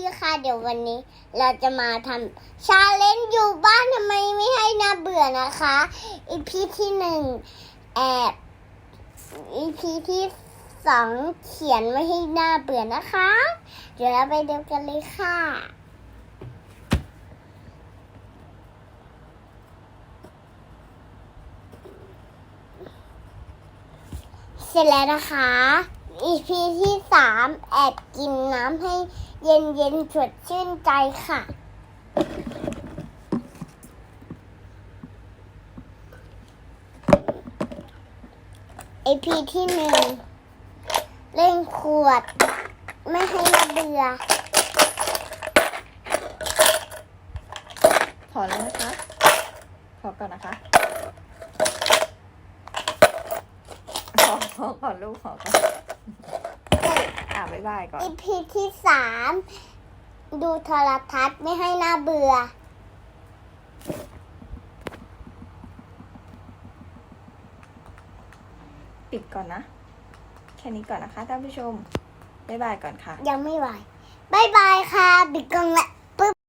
ดีค่ะ เดี๋ยววันนี้ เราจะมาทำชาเลนจ์อยู่บ้านทำไมไม่ให้น่าเบื่อนะคะ อีพีที่หนึ่งแอบอีพีที่สองเขียนไม่ให้น่าเบื่อนะคะ เดี๋ยวเราไปดูกันเลยค่ะเสร็จแล้วนะคะ EP ที่สามแอบกินน้ำให้ เย็นเย็นสดชื่นใจค่ะ EP ที่หนึ่งเล่นขวด ไม่ให้เบื่อถอนเลยนะคะ ขอก่อนนะคะ ขอขอก่อนลูกขอก่อน บ๊ายบายก่อน EP ที่สามดูโทรทัศน์ไม่ให้น่าเบื่อปิดก่อนนะ แค่นี้ก่อนนะคะท่านผู้ชม บ๊ายบายก่อนค่ะ ยังไม่ไหวบายบายค่ะ บิดกล้องละ